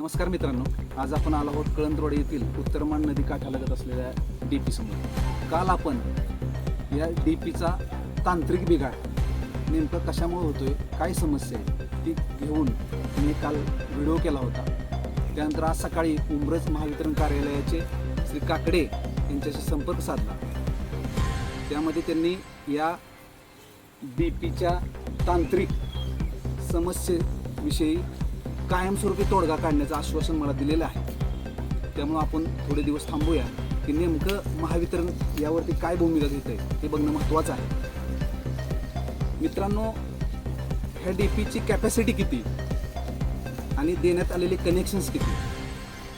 नमस्कार मित्रांनो आज आपण आलो आहोत कळंतरोड येथील उत्तरमान नदी काठा लागत असलेल्या डी पी समोर. काल आपण या डी पीचा तांत्रिक बिघाड नेमकं कशामुळे होतोय काय समस्या आहे ती घेऊन मी काल व्हिडिओ केला होता. त्यानंतर आज सकाळी उंब्रज महावितरण कार्यालयाचे श्री काकडे यांच्याशी संपर्क साधला. त्यामध्ये त्यांनी या डी पीच्या तांत्रिक समस्येविषयी कायमस्वरूपी तोडगा काढण्याचं आश्वासन मला दिलेलं आहे. त्यामुळं आपण थोडे दिवस थांबूया की नेमकं महावितरण यावरती काय भूमिका घेत आहे ते बघणं महत्त्वाचं आहे. मित्रांनो ह्या डी पीची कॅपॅसिटी किती? आणि देण्यात आलेले कनेक्शन्स किती?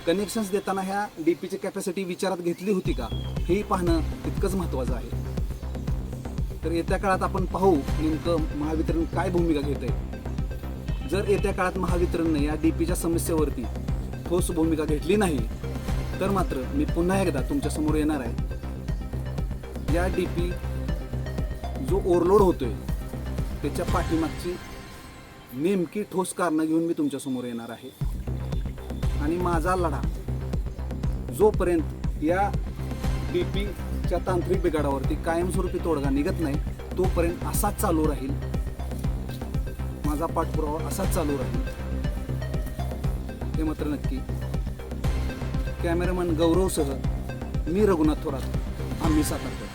कनेक्शन्स देताना ह्या डी पीची कॅपॅसिटी विचारात घेतली होती का? हेही पाहणं तितकंच महत्त्वाचं आहे. तर येत्या काळात आपण पाहू नेमकं महावितरण काय भूमिका घेत आहे जर येत्या काळात महावितरणने या डीपीच्या समस्येवरती ठोस भूमिका घेतली नाही तर मात्र मी पुन्हा एकदा तुमच्यासमोर येणार आहे. या डीपी जो ओव्हरलोड होतोय त्याच्या पाठीमागची नेमकी ठोस कारणं घेऊन मी तुमच्यासमोर येणार आहे. आणि माझा लढा जोपर्यंत या डीपीच्या तांत्रिक बिघाडावरती कायमस्वरूपी तोडगा निघत नाही तोपर्यंत असाच चालू राहील. माझा पाठपुरावा असाच चालू राहील. हे मात्र नक्की. कॅमेरामॅन गौरवसह मी रघुनाथ थोरात आम्ही साकारतो